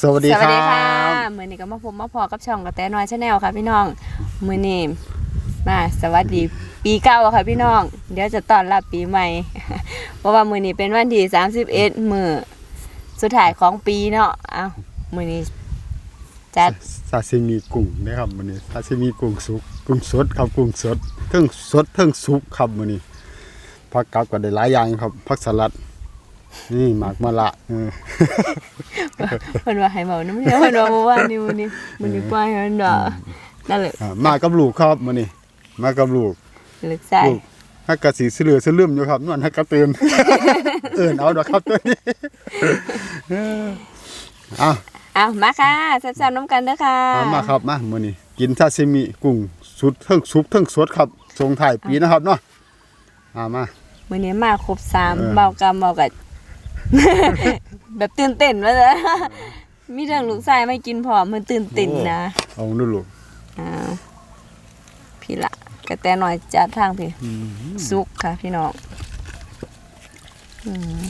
สวัสดีสควัสรัดีค่ะบมือนี้ก็มาพบมาพอกับช่องกระแตน้อยชาแนลค่ะพี่น้องมือนี้มาสวัสดีปีเก่าค่ะพี่น้อง เดี๋ยวจะต้อนรับปีใหม่ เพราะว่ามือนี้เป็นวันที่31มือสุดท้ายของปีเนาะเอ้ามือนี้จัดซาซิมิกุ้งนะครับมื้อนี้ซาซิมิกุ้งสุกกุ้งสดครับกุ้งสดเทั้งสดเทั้งสุกครับมื้อนี้ผักกับก็ได้หลายอย่างครับผักสลัด นี่หมากมะละเออเพิ่นว่าให้เมาน้ำเนี้ยเพิ่นว่าเมื่อวานนี้มื้อนี้มื้อนี้ปล่อยให้มันดอกนั่นแหละอ่ามากับลูกครับมื้อนี้มากับลูกลึกใจลูกฮักกะสีสิเหลือสิลืมอยู่ครับนวลฮักกะเตือนเอิ้นเอาดอกครับตัวนี้เอออะเอามาค่ะแซ่บๆน้ำกันเด้อค่ะเอามาครับมามื้อนี้กินซาซิมิกุ้งสุดเทั้งสุกเทั้งสดครับส่งท้ายปีนะครับเนาะอ่ามามื้อนี้มาครบสามเออเบากรรมเบากัด แบบตื่นเต้นว่าจะมีเรื่องลูกชายไม่กินพร้อมมันตื่นเต้นนะเอาดูลูกอ่าพี่ละกระแตหน่อยจัดทางพี่ซุกค่ะพี่น้องอืม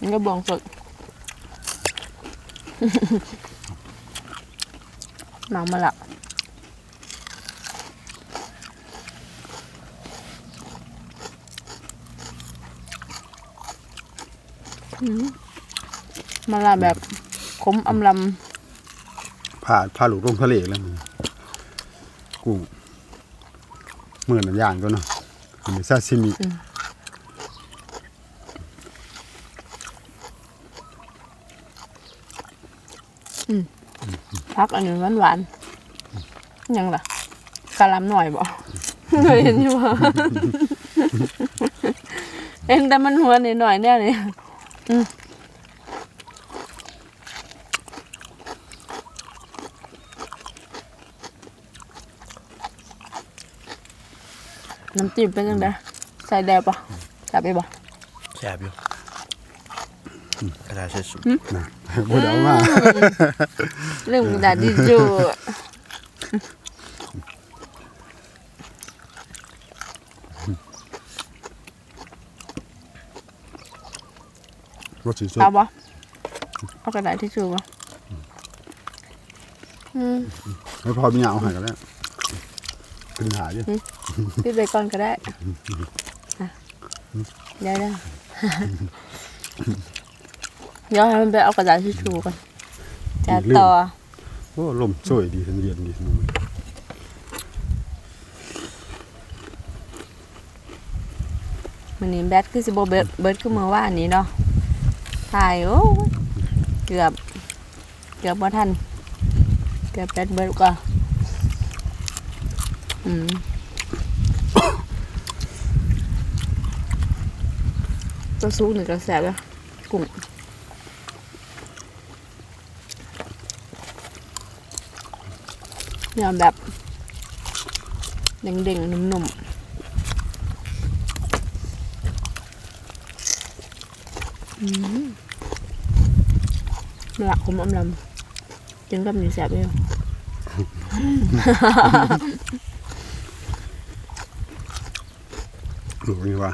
นี่ก็บวงสดหมักมาละ มมาละแบบขมอำลำพาพาลูกลงทะเลแล้วมึงกุ้งเหมือนน้ำย่างก็เนาะอันนี้ซาซิมิพักอันนี้หวานหวานๆยังล่ะกะหลำหน่อยบ่เคยเห็นอยู่บ่เองแต่มันหัวนิดหน่อยเนี่ยนี่อืม น้ำจิ้มเป็นยังไงใส่แดงปะใส่ไปบ่แซ่บอยู่กระดาษเช็ดสูนะบ่ได้เอามาเรื่องกระดาษดิจู รสสีสดเอาบ่เอากระดาษทิชชู่บ่อืมให้พอมีเอาให้กันแล้วเป็นหาอยู่พี่ไปก่อนก็ได้อะเดี๋ยวเดี๋ยวเดี๋ยวให้มันไปเอากระดาษทิชชู่ก่อนจะต่อโอ้ลมสวยดีทั้งเย็นดีทั้งมื้อมันนี้แบตคือสิบเบิร์ดเบิร์ดคือเมื่อวานนี้เนาะ ถ่ายโอ้เกือบ เกือบว่าทัน เกือบแบตเบิร์ดกว่าอืมตัวซุกหนึ่งกระแสบแล้วกุ้งยอมแบบเด้งๆนุ่มๆอืม หลักผมอำลำจึงกับหนีแสบเลยลูกนี่ว่า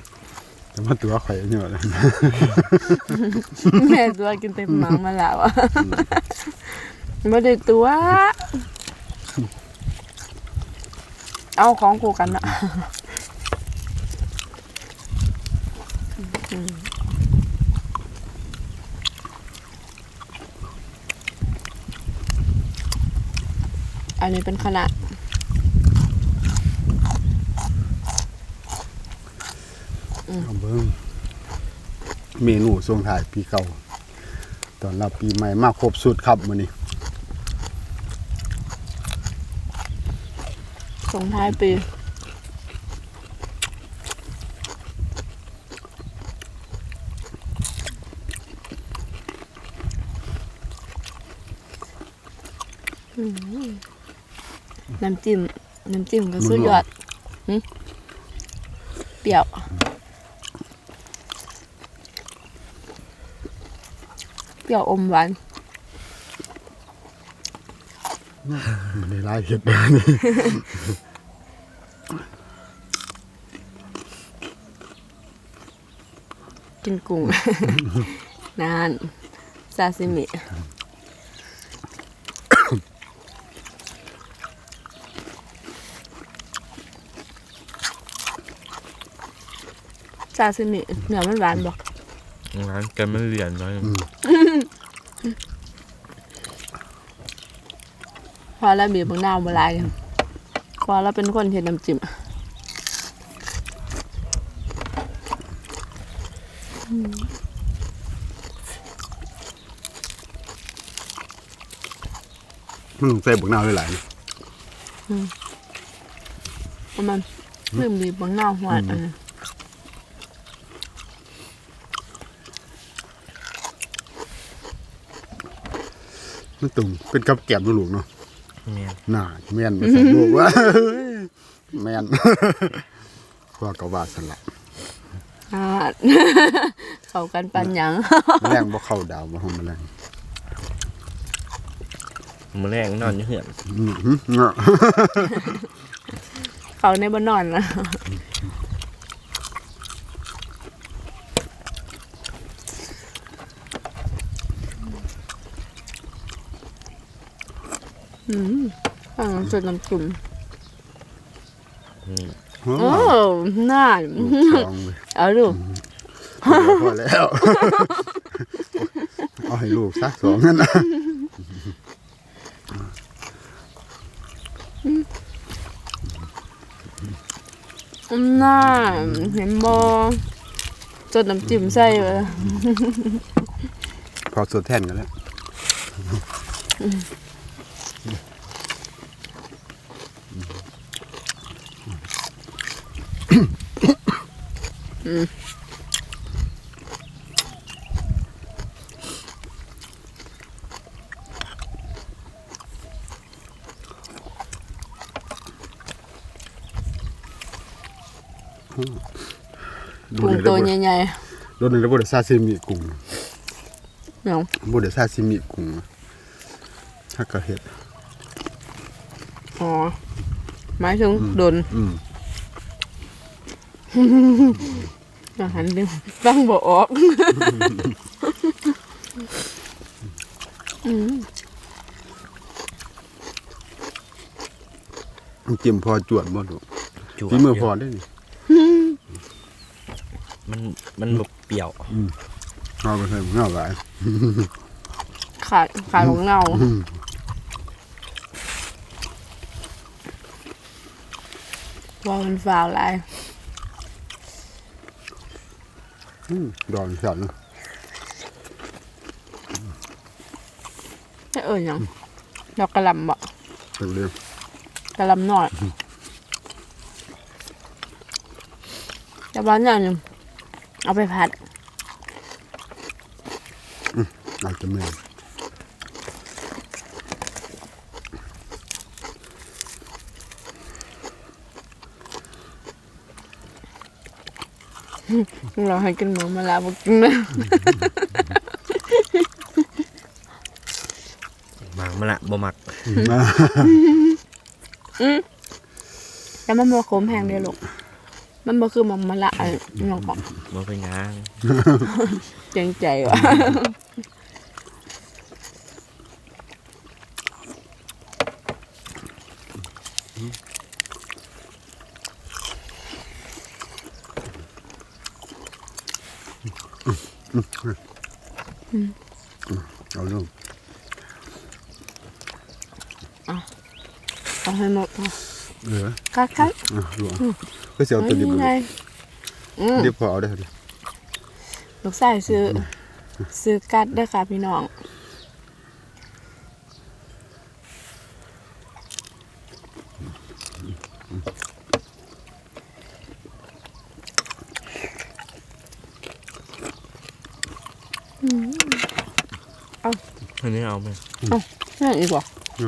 แต่ว่าตัวข่อยเนี่ยแหละแม่ตัวกินเต็มหมังมาแล้วอะไม่ได้ตัว เอาของกูกันอะ นนี้เป็นขนาดเอาเบิ่งเมนูส่งท้ายปีเก่า ตอนรับปีใหม่มาครบสุดครับมื้อนี้ส่งท้ายปีอืม น้ำจิ้มน้ำจิ้มก็สุดยอดหึเปรี้ยว เปรี้ยวอมหวานมันได้หลายเฮ็ดแบบนี้ กินกุ้ง นานซาซิมิ ซาซิมิเนื้อมันหวานบอกร้านกันไม่เรียนน้อยพอแล้วบีบบางนาวบหลายพอแล้วเป็นคนเห็นน้ำจิ้มมันใส่บักนาวหลายๆนะเพราะมันเริ่มบีบบางนาวหวานอันนั้น มันตุ่มเป็นกับแกล้มลูกๆเนาะเนี่ยน่าแม่นไปใส่ลูกว่าแม่นพ่อก็ว่าสละอ่าเข้ากันปันหยังแรงบ่เข้าดาวบ่ห้องแมลงมือแรงนอนอยู่เหือนอื้อหือเงาะ เขาในบ้านนอนนะ อืมฟังจุดน้ำจุ่มนี่โอ้โอ้น่าลองเลยเอาดูพอแล้ว เอาให้ลูกซะสองนั่นนะน่าเห็นบอจดน้ำจิ้มใส่เลยพอสดแทนกันแล้ว กุ้งตัวใหญ่รถนึงแล้วบ่ได้ซาซิมิกุ้งๆเนาะบ่ได้ซาซิมิกุ้งถ้าก็เฮ็ดอ๋อหมายถึงโดนอืมอาหารดึงตั้งบ่ออกน้ำจิ้มพอจวดบ่ลูกจวดฝีมือพอได้นี่ มันมันแบบเปรี้ยวเอาไปใส่เงาหลายขาดขาดของเงาว่ามันฟาวหลายอืมดอนสั่นไม่เอ่ยหยังดอกกระหลำบ่เร็วกระหลำหน่อยแต่บ้านอย่างหนึง เอาไปผัดๆอาจจะแม่นเราให้กินหมูมาลาบอกกินนะหมางมาละบ่มักแต่มันบ่ขมแพงเดียวลูก มันบ่คือหมันมะละไอ้น้องของบ่เป็นหยังเจงใจว่ะเอาลูกเอาให้หมดค่ะเออคัดคัดอะลูก ก็สิเอาตัวดิบนี่ลูไงกอืมดิบพอเอาได้เดิลูกชายซื้อซื้อกัดด้วยค่ะพี่น้องเอาอันนี้เอาไหมนั่นอีกว่าอื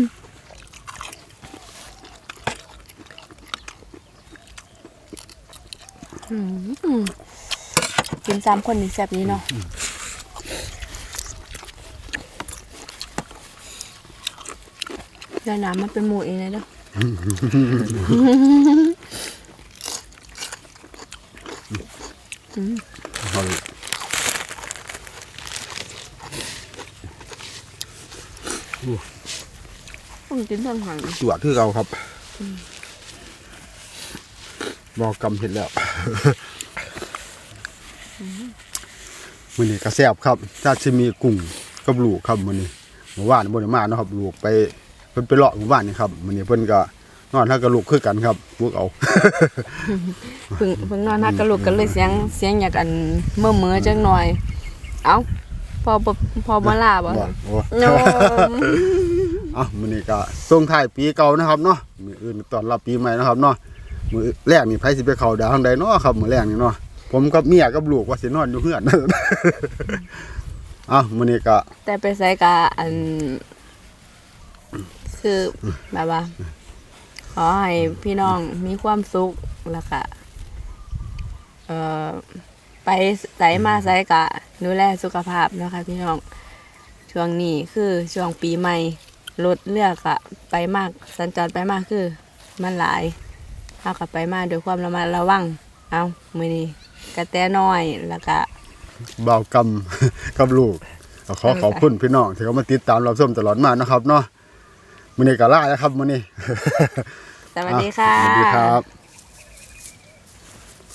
ม กินสามคนนี่แซ่บนี้เนาะเดี๋ยวน้ำมันเป็นหมูเองเลยเด้อเอาเลยผมกินเพิ่งหันตรวจคือเราครับ บอกกำเห็นแล้วมื้อนี้ก็แซ่บครับถ้าจะมีกุ้งกับลูกครับมื้อนี้เมื่อวานบ่ได้มาเนาะครับลูกไปเพิ่นไปเลาะหมู่บ้านนี่ครับมื้อนี้เพิ่นก็นอนเท่ากับลูกคือกันครับพวกเอาเพิ่งเพิ่งนอนนักกระลุกกันเลยเสียงเสียงอยากอันเมื่อเมื่อจังหน่อย เอ้าพอบ่พอบ่ลาบ่บ่โอ้โนเอะมื้อนี้ก็ส่งท้ายปีเก่านะครับเนาะมื้ออื่นต้อนรับปีใหม่นะครับเนาะ มื้อแรกนี่ไผสิไปเขาดาวทางใดเนาะครับมื้อแรกนี่เนาะผมกับเมียกับลูกว่าสินอนอยู่เฮือนอ้ามื้อนี้ก็แต่ไปใส่กะอัน คือแบบว่าขอให้พี่น้องมีความสุขแล้วก็เอ่อไปใส่มาใส่กะดูแลสุขภาพนะคะพี่น้องช่วงนี้คือช่วงปีใหม่รถเลือกอะไปมาก สัญจรไปมากคือมันหลาย เอากลับไปมาด้วยความระมัดระวัง เอามือนี้กระแตน้อยแล้วก็เบากำกับลูกก็ขอขอบคุณพี่น้องที่เขามาติดตามรับชมตลอดมานะครับเนาะมื้อนี้ก็ลาแล้วครับมื้อนี้ สวัสดีค่ะสวัสดีครับ